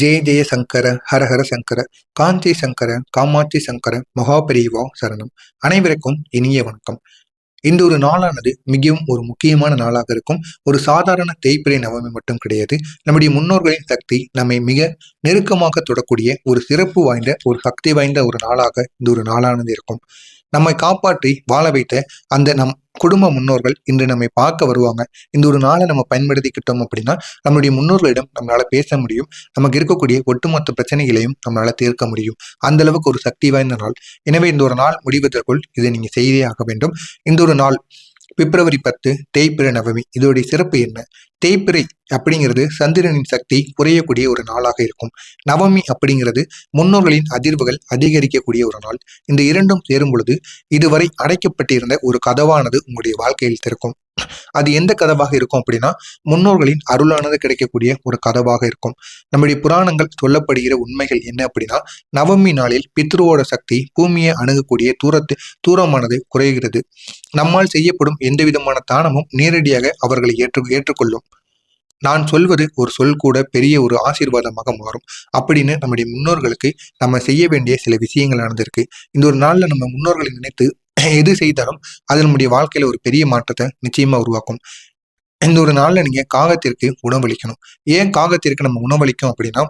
ஜெய ஜெய சங்கர ஹரஹர சங்கர காஞ்சி சங்கர காமாட்சி சங்கர மகாபெரிவா சரணம். அனைவருக்கும் இனிய வணக்கம். இந்த ஒரு நாளானது மிகவும் ஒரு முக்கியமான நாளாக இருக்கும். ஒரு சாதாரண தேய்பிரை நவமி மட்டும் கிடையாது. நம்முடைய முன்னோர்களின் சக்தி நம்மை மிக நெருக்கமாக தொடக்கூடிய ஒரு சிறப்பு வாய்ந்த ஒரு சக்தி வாய்ந்த ஒரு நாளாக இந்த ஒரு நாளானது இருக்கும். நம்மை காப்பாற்றி வாழ வைத்த அந்த நம் குடும்ப முன்னோர்கள் இன்று நம்மை பார்க்க வருவாங்க. இந்த ஒரு நாளை நம்ம பயன்படுத்திக்கிட்டோம் அப்படின்னா நம்மளுடைய முன்னோர்களிடம் நம்மளால பேச முடியும். நமக்கு இருக்கக்கூடிய ஒட்டுமொத்த பிரச்சனைகளையும் நம்மளால தீர்க்க முடியும். அந்த அளவுக்கு ஒரு சக்தி வாய்ந்த நாள். எனவே இந்த ஒரு நாள் முடிவதற்குள் இதை நீங்க செய்தே ஆக வேண்டும். இந்த ஒரு நாள் பிப்ரவரி பத்து தேய்பிரை நவமி. இதோடைய சிறப்பு என்ன? தேய்பிறை அப்படிங்கிறது சந்திரனின் சக்தி குறையக்கூடிய ஒரு நாளாக இருக்கும். நவமி அப்படிங்கிறது முன்னோர்களின் அதிர்வுகள் அதிகரிக்கக்கூடிய ஒரு நாள். இந்த இரண்டும் சேரும் பொழுது இதுவரை அடைக்கப்பட்டிருந்த ஒரு கதவானது உங்களுடைய வாழ்க்கையில் திறக்கும். அது எந்த கதவாக இருக்கும் அப்படின்னா முன்னோர்களின் அருளானது கிடைக்கக்கூடிய ஒரு கதவாக இருக்கும். நம்முடைய புராணங்கள் சொல்லப்படுகிற உண்மைகள் என்ன அப்படின்னா நவமி நாளில் பித்ருவோட சக்தி பூமியை அணுகக்கூடிய தூரத்து தூரமானது குறைகிறது. நம்மால் செய்யப்படும் எந்த விதமான தானமும் நேரடியாக அவர்களை ஏற்று ஏற்றுக்கொள்ளும். நான் சொல்வது ஒரு சொல் கூட பெரிய ஒரு ஆசீர்வாதமாக மாறும். அப்படின்னு நம்முடைய முன்னோர்களுக்கு நம்ம செய்ய வேண்டிய சில விஷயங்கள் நடந்திருக்கு. இந்த ஒரு நாளில் நம்ம முன்னோர்களை நினைத்து எது செய்தாலும் அது நம்முடைய வாழ்க்கையில ஒரு பெரிய மாற்றத்தை நிச்சயமா உருவாக்கும். இந்த ஒரு நாளில் நீங்க காகத்திற்கு உணவளிக்கணும். ஏன் காகத்திற்கு நம்ம உணவளிக்கும் அப்படின்னா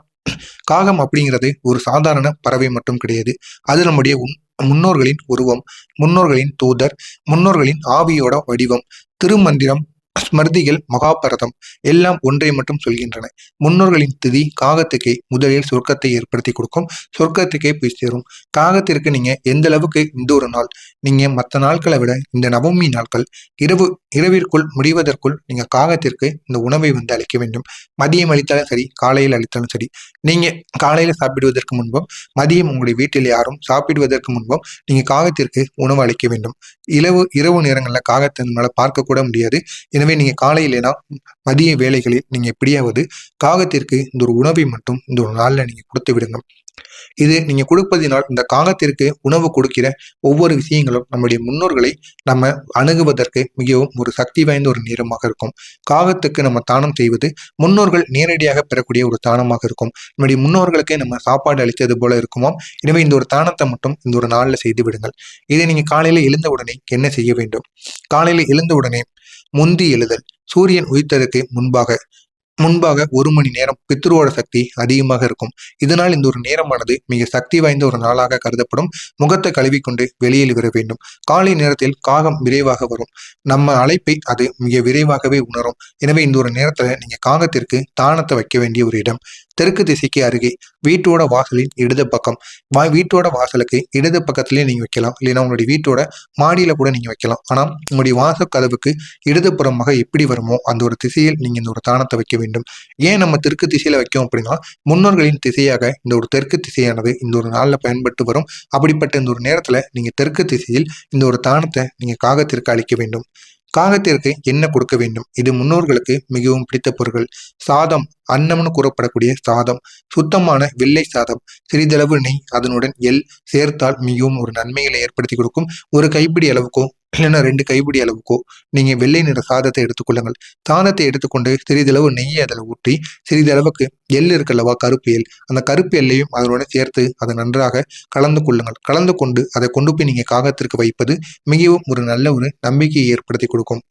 காகம் அப்படிங்கிறது ஒரு சாதாரண பறவை மட்டும் கிடையாது. அது நம்முடைய முன்னோர்களின் உருவம் முன்னோர்களின் தூதர் முன்னோர்களின் ஆவியோட வடிவம் திருமந்திரம் ஸ்மிருதிகள் மகாபாரதம் எல்லாம் ஒன்றை மட்டும் சொல்கின்றன. முன்னோர்களின் திதி காகத்துக்கே முதலில் சொர்க்கத்தை ஏற்படுத்தி கொடுக்கும். சொர்க்கத்துக்கே போய் சேரும். காகத்திற்கு நீங்க எந்த அளவுக்கு இந்த ஒரு நாள் நீங்க மற்ற நாட்களை விட இந்த நவமி நாட்கள் இரவு இரவிற்குள் முடிவதற்குள் நீங்க காகத்திற்கு இந்த உணவை வந்து அளிக்க வேண்டும். மதியம் அளித்தாலும் சரி காலையில் அளித்தாலும் சரி நீங்க காலையில சாப்பிடுவதற்கு முன்பும் மதியம் உங்களுடைய வீட்டில் யாரும் சாப்பிடுவதற்கு முன்பும் நீங்க காகத்திற்கு உணவு அளிக்க வேண்டும். இரவு இரவு நேரங்களில் காகத்தின் மேல பார்க்க கூட முடியாது. எனவே நீங்கள் காலையிலேனா மதிய வேலைகளில் நீங்கள் எப்படியாவது காகத்திற்கு இந்த ஒரு உணவை மட்டும் இந்த ஒரு நாளில் நீங்கள் கொடுத்து விடுங்க. இது நீங்கள் கொடுப்பதினால் இந்த காகத்திற்கு உணவு கொடுக்கிற ஒவ்வொரு விஷயங்களும் நம்முடைய முன்னோர்களை நம்ம அணுகுவதற்கு மிகவும் ஒரு சக்தி வாய்ந்த ஒரு நேரமாக இருக்கும். காகத்துக்கு நம்ம தானம் செய்வது முன்னோர்கள் நேரடியாக பெறக்கூடிய ஒரு தானமாக இருக்கும். நம்முடைய முன்னோர்களுக்கு நம்ம சாப்பாடு அளித்தது போல இருக்குமாம் எனவே இந்த ஒரு தானத்தை மட்டும் இந்த ஒரு நாளில் செய்து விடுங்கள். இதை நீங்கள் காலையில் எழுந்த உடனே என்ன செய்ய வேண்டும்? காலையில் எழுந்த உடனே முந்தி எழுதல். சூரியன் உயிர்த்ததற்கு முன்பாக முன்பாக ஒரு மணி நேரம் பித்ருவோட சக்தி அதிகமாக இருக்கும். இதனால் இந்த ஒரு நேரமானது மிக சக்தி வாய்ந்த ஒரு நாளாக கருதப்படும். முகத்தை கழுவிக்கொண்டு வெளியில் வர வேண்டும். காலை நேரத்தில் காகம் விரைவாக வரும். நம்ம அழைப்பை அது மிக விரைவாகவே உணரும். எனவே இந்த ஒரு நேரத்துல நீங்க காகத்திற்கு தானத்தை வைக்க வேண்டிய ஒரு இடம். தெற்கு திசைக்கு அருகே வீட்டோட வாசலின் இடது பக்கம். வா வீட்டோட வாசலுக்கு இடது பக்கத்துலேயே நீங்கள் வைக்கலாம். இல்லைன்னா உங்களுடைய வீட்டோட மாடியில் கூட நீங்கள் வைக்கலாம். ஆனால் உங்களுடைய வாசல் கதவுக்கு இடதுபுறமாக எப்படி வருமோ அந்த ஒரு திசையில் நீங்கள் இந்த ஒரு தானத்தை வைக்க வேண்டும். ஏன் நம்ம தெற்கு திசையில் வைக்கோம் அப்படின்னா முன்னோர்களின் திசையாக இந்த ஒரு தெற்கு திசையானது இந்த ஒரு நாளில் பயன்பட்டு வரும். அப்படிப்பட்ட இந்த ஒரு நேரத்தில் நீங்கள் தெற்கு திசையில் இந்த ஒரு தானத்தை நீங்கள் காகத்திற்கு அளிக்க வேண்டும். காகத்திற்கு என்ன கொடுக்க வேண்டும். இது முன்னோர்களுக்கு மிகவும் பிடித்த பொருட்கள் சாதம் அன்னம்னு கூறப்படக்கூடிய சாதம் சுத்தமான வெள்ளை சாதம். சிறிதளவு நெய் அதனுடன் எல் சேர்த்தால் மிகவும் ஒரு நன்மைகளை ஏற்படுத்தி கொடுக்கும். ஒரு கைப்பிடி அளவுக்கோ இல்லைன்னா ரெண்டு கைப்பிடி அளவுக்கோ நீங்கள் வெள்ளை நிற சாதத்தை எடுத்துக்கொள்ளுங்கள் சாதத்தை எடுத்துக்கொண்டு சிறிதளவு நெய்யை அதில் ஊற்றி சிறிதளவுக்கு எள் இருக்கல்லவா கருப்பு எல் அந்த கருப்பு எல்லையும் அதனுடன் சேர்த்து அதை நன்றாக கலந்து கொள்ளுங்கள். கலந்து கொண்டு அதை கொண்டு போய் நீங்கள் காகத்திற்கு வைப்பது மிகவும் ஒரு நல்ல ஒரு நம்பிக்கையை ஏற்படுத்தி கொடுக்கும்.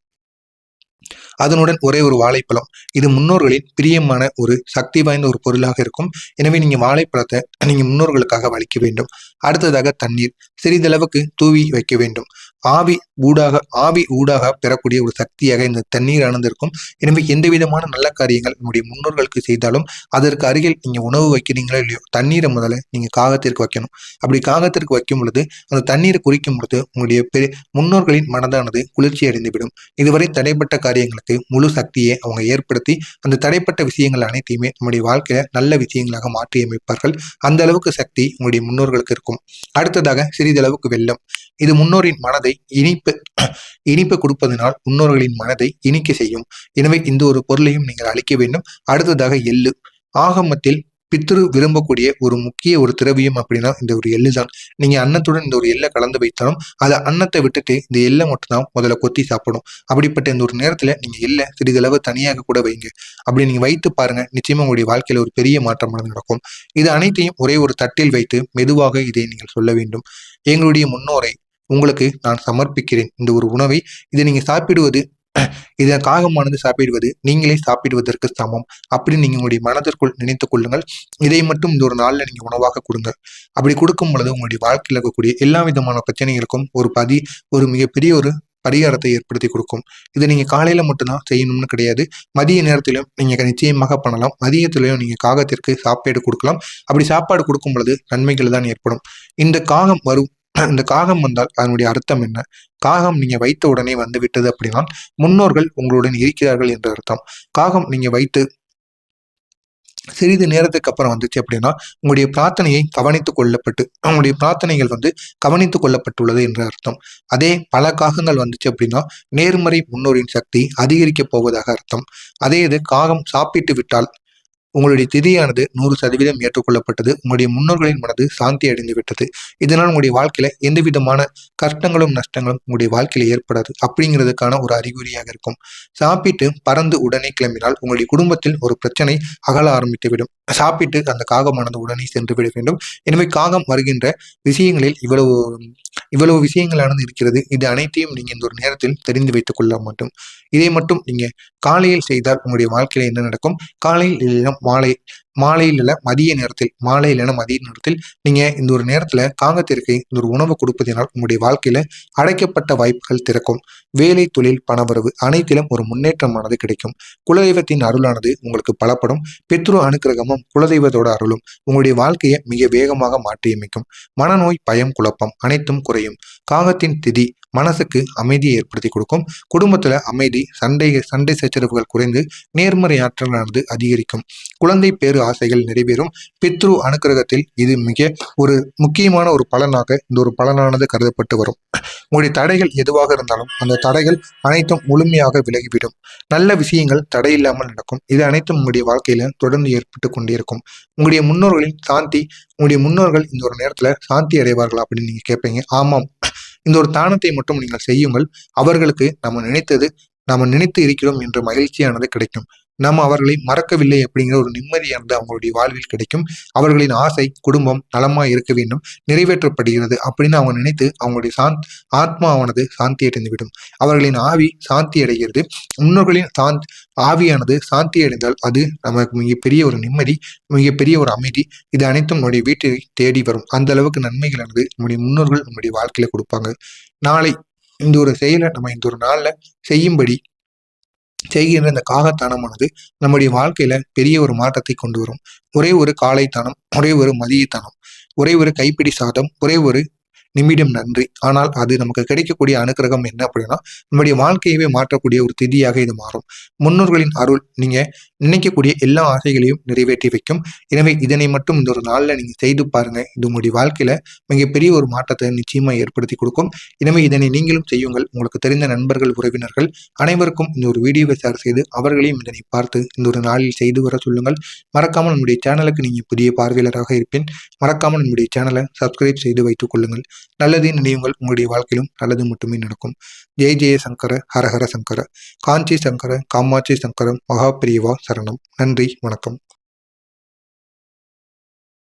அதனுடன் ஒரே ஒரு வாழைப்பழம். இது முன்னோர்களின் பிரியமான ஒரு சக்தி வாய்ந்த ஒரு பொருளாக இருக்கும். எனவே நீங்க வாழைப்பழத்தை நீங்க முன்னோர்களுக்காக வலிக்க வேண்டும். அடுத்ததாக தண்ணீர். சிறிதளவுக்கு தூவி வைக்க வேண்டும். ஆவி ஊடாக ஆவி ஊடாக பெறக்கூடிய ஒரு சக்தியாக இந்த தண்ணீர் அணர்ந்திருக்கும் எனவே எந்த விதமான நல்ல காரியங்கள் நம்முடைய முன்னோர்களுக்கு செய்தாலும் அதற்கு அருகில் நீங்க உணவு வைக்கிறீங்களோ இல்லையோ தண்ணீரை முதல்ல நீங்க காகத்திற்கு வைக்கணும். அப்படி காகத்திற்கு வைக்கும் பொழுது அந்த தண்ணீரை குறிக்கும் பொழுது உங்களுடைய பெரிய முன்னோர்களின் மனதானது குளிர்ச்சி அடைந்துவிடும் இதுவரை தடைப்பட்ட காரியங்களுக்கு முழு சக்தியை அவங்க ஏற்படுத்தி அந்த தடைப்பட்ட விஷயங்கள் அனைத்தையுமே நம்முடைய வாழ்க்கையில நல்ல விஷயங்களாக மாற்றி அமைப்பார்கள் அந்த அளவுக்கு சக்தி உங்களுடைய முன்னோர்களுக்கு இருக்கும். அடுத்ததாக சிறிதளவுக்கு வெள்ளம். இது முன்னோரின் மனதை இனிப்பு இனிப்பு கொடுப்பதனால் முன்னோர்களின் மனதை இனிக்க செய்யும். எனவே இந்த ஒரு பொருளையும் நீங்கள் அழிக்க வேண்டும். அடுத்ததாக எள்ளு. ஆகமத்தில் பித்ரு விரும்பக்கூடிய ஒரு முக்கிய ஒரு திரவியம் அப்படின்னா இந்த ஒரு எள்ளு தான் நீங்க அன்னத்துடன் இந்த ஒரு எல்லை கலந்து வைத்தாலும் அதை அன்னத்தை விட்டுட்டு இந்த எல்லை மட்டும் தான் முதல்ல கொத்தி சாப்பிடும் அப்படிப்பட்ட இந்த ஒரு நேரத்துல நீங்க எல்லை சிறிதளவு தனியாக கூட வைங்க. அப்படி நீங்க வைத்து பாருங்க நிச்சயமா உங்களுடைய வாழ்க்கையில ஒரு பெரிய மாற்றம் நடக்கும் இது அனைத்தையும் ஒரே ஒரு தட்டில் வைத்து மெதுவாக இதை நீங்கள் சொல்ல வேண்டும். எங்களுடைய முன்னோரை உங்களுக்கு நான் சமர்ப்பிக்கிறேன். இந்த ஒரு உணவை இதை நீங்க சாப்பிடுவது இதை காகமானது சாப்பிடுவது நீங்களே சாப்பிடுவதற்கு சமம். அப்படின்னு நீங்க உங்களுடைய மனதிற்குள் நினைத்துக் கொள்ளுங்கள். இதை மட்டும் இந்த ஒரு நாளில் நீங்கள் உணவாக கொடுங்க அப்படி கொடுக்கும் பொழுது உங்களுடைய வாழ்க்கையில் இருக்கக்கூடிய எல்லா விதமான பிரச்சனைகளுக்கும் ஒரு பதி ஒரு மிகப்பெரிய ஒரு பரிகாரத்தை ஏற்படுத்தி கொடுக்கும். இதை நீங்கள் காலையில் மட்டும்தான் செய்யணும்னு கிடையாது. மதிய நேரத்திலும் நீங்கள் நிச்சயமாக பண்ணலாம். மதியத்திலையும் நீங்கள் காகத்திற்கு சாப்பாடு கொடுக்கலாம். அப்படி சாப்பாடு கொடுக்கும் பொழுது நன்மைகள் தான் ஏற்படும். இந்த காகம் வரும் அந்த காகம் வந்தால் அதனுடைய அர்த்தம் என்ன? காகம் நீங்க வைத்த உடனே வந்து விட்டது அப்படின்னா முன்னோர்கள் உங்களுடன் இருக்கிறார்கள் என்ற அர்த்தம். காகம் நீங்க வைத்து சிறிது நேரத்துக்கு அப்புறம் வந்துச்சு அப்படின்னா உங்களுடைய பிரார்த்தனையை கவனித்துக் கொள்ளப்பட்டு உங்களுடைய பிரார்த்தனைகள் வந்து கவனித்துக் கொள்ளப்பட்டுள்ளது என்ற அர்த்தம். அதே பல காகங்கள் வந்துச்சு அப்படின்னா நேர்மறை முன்னோரின் சக்தி அதிகரிக்கப் போவதாக அர்த்தம். அதே இது காகம் சாப்பிட்டு விட்டால் உங்களுடைய திதியானது நூறு சதவீதம் ஏற்றுக்கொள்ளப்பட்டது. உங்களுடைய முன்னோர்களின் மனது சாந்தி அடைந்து விட்டது. இதனால் உங்களுடைய வாழ்க்கையில எந்த விதமான கஷ்டங்களும் நஷ்டங்களும் உங்களுடைய வாழ்க்கையில ஏற்படாது. அப்படிங்கிறதுக்கான ஒரு அறிகுறியாக இருக்கும். சாப்பிட்டு பறந்து உடனே கிளம்பினால் உங்களுடைய குடும்பத்தில் ஒரு பிரச்சனை அகல ஆரம்பித்துவிடும். சாப்பிட்டு அந்த காகமானது உடனே சென்று விட வேண்டும். எனவே காகம் வருகின்ற விஷயங்களில் இவ்வளவு இவ்வளவு விஷயங்களானது இருக்கிறது. இது அனைத்தையும் நீங்க இந்த ஒரு நேரத்தில் தெரிந்து வைத்துக் கொள்ள மாட்டோம். இதை மட்டும் நீங்க காலையில் செய்தால் உங்களுடைய வாழ்க்கையில் என்ன நடக்கும்? காலையில் இல்லைனா மாலை மாலையில் இல்லை மதிய நேரத்தில் மாலை இல்லைன்னா மதிய நேரத்தில் நீங்கள் இந்த ஒரு நேரத்தில் காங்கத்திற்கு இந்த ஒரு உணவு கொடுப்பதனால் உங்களுடைய வாழ்க்கையில் அடைக்கப்பட்ட வாய்ப்புகள் திறக்கும். வேலை தொழில் பணவரவு அனைத்திலும் ஒரு முன்னேற்றமானது கிடைக்கும். குலதெய்வத்தின் அருளானது உங்களுக்கு பலப்படும். பெத்ரு அனுக்கிரகமும் குலதெய்வத்தோட அருளும் உங்களுடைய வாழ்க்கையை மிக வேகமாக மாற்றியமைக்கும். மனநோய் பயம் குழப்பம் அனைத்தும் குறையும். காகத்தின் திதி மனசுக்கு அமைதியை ஏற்படுத்தி கொடுக்கும். குடும்பத்துல அமைதி சண்டை சண்டை சச்சரவுகள் குறைந்து நேர்மறை ஆற்றலானது அதிகரிக்கும். குழந்தை பேரு ஆசைகள் நிறைவேறும். பித்ரு அனுக்கிரகத்தில் இது மிக ஒரு முக்கியமான ஒரு பலனாக இந்த ஒரு பலனானது கருதப்பட்டு வரும். உங்களுடைய தடைகள் எதுவாக இருந்தாலும் அந்த தடைகள் அனைத்தும் முழுமையாக விலகிவிடும். நல்ல விஷயங்கள் தடையில்லாமல் நடக்கும். இது அனைத்தும் உங்களுடைய வாழ்க்கையில தொடர்ந்து ஏற்பட்டு கொண்டிருக்கும். உங்களுடைய முன்னோர்களின் சாந்தி உங்களுடைய முன்னோர்கள் இந்த ஒரு நேரத்துல சாந்தி அடைவார்களா அப்படின்னு நீங்க கேட்பீங்க ஆமாம் இந்த ஒரு தானத்தை மட்டும் நீங்கள் செய்யுங்கள். அவர்களுக்கு நம்ம நினைத்தது நாம நினைத்து இருக்கிறோம் என்ற மகிழ்ச்சியானது கிடைக்கும். நம்ம அவர்களை மறக்கவில்லை அப்படிங்கிற ஒரு நிம்மதியானது அவங்களுடைய வாழ்வில் கிடைக்கும். அவர்களின் ஆசை குடும்பம் நலமாக இருக்க வேண்டும் நிறைவேற்றப்படுகிறது அப்படின்னு அவங்க நினைத்து அவங்களுடைய சாந்த் ஆத்மாவானது சாந்தி அடைந்துவிடும் அவர்களின் ஆவி சாந்தி அடைகிறது. முன்னோர்களின் சாந்த் ஆவியானது சாந்தி அடைந்தால் அது நமக்கு மிகப்பெரிய ஒரு நிம்மதி மிகப்பெரிய ஒரு அமைதி. இது அனைத்தும் நம்முடைய வீட்டை தேடி வரும். அந்த அளவுக்கு நன்மைகளானது நம்முடைய முன்னோர்கள் நம்முடைய வாழ்க்கையில கொடுப்பாங்க. நாளை இந்த ஒரு செயலை நம்ம இந்த ஒரு நாளில் செய்யும்படி செய்கின்ற இந்த காகத்தானமானது நம்முடைய வாழ்க்கையில பெரிய ஒரு மாற்றத்தை கொண்டு வரும். ஒரே ஒரு காலைத்தானம் ஒரே ஒரு மதியத்தானம் ஒரே ஒரு கைப்பிடி சாதம் ஒரே ஒரு நிமிடம் நன்றி. ஆனால் அது நமக்கு கிடைக்கக்கூடிய அனுக்கிரகம் என்ன அப்படின்னா நம்முடைய வாழ்க்கையவே மாற்றக்கூடிய ஒரு திதியாக இது மாறும். முன்னோர்களின் அருள் நீங்க நினைக்கக்கூடிய எல்லா ஆசைகளையும் நிறைவேற்றி வைக்கும். எனவே இதனை மட்டும் இந்த ஒரு நாளில் நீங்க செய்து பாருங்க. இது உங்களுடைய வாழ்க்கையில மிகப்பெரிய ஒரு மாற்றத்தை நிச்சயமாக ஏற்படுத்தி கொடுக்கும். எனவே இதனை நீங்களும் செய்யுங்கள். உங்களுக்கு தெரிந்த நண்பர்கள் உறவினர்கள் அனைவருக்கும் இந்த ஒரு வீடியோவை ஷேர் செய்து அவர்களையும் இதனை பார்த்து இந்த ஒரு நாளில் செய்து வர சொல்லுங்கள். மறக்காமல் நம்முடைய சேனலுக்கு நீங்க புதிய பார்வையாளராக இருப்பேன் மறக்காமல் நம்முடைய சேனலை சப்ஸ்கிரைப் செய்து வைத்துக் கொள்ளுங்கள். நல்லதை நினைவுங்கள் உங்களுடைய வாழ்க்கையிலும் நல்லது மட்டுமே நடக்கும். ஜெய் ஜெய சங்கர ஹரஹர சங்கர. காஞ்சி சங்கர காமாட்சி சங்கரம் மகாபிரியவா சரணம். நன்றி வணக்கம்.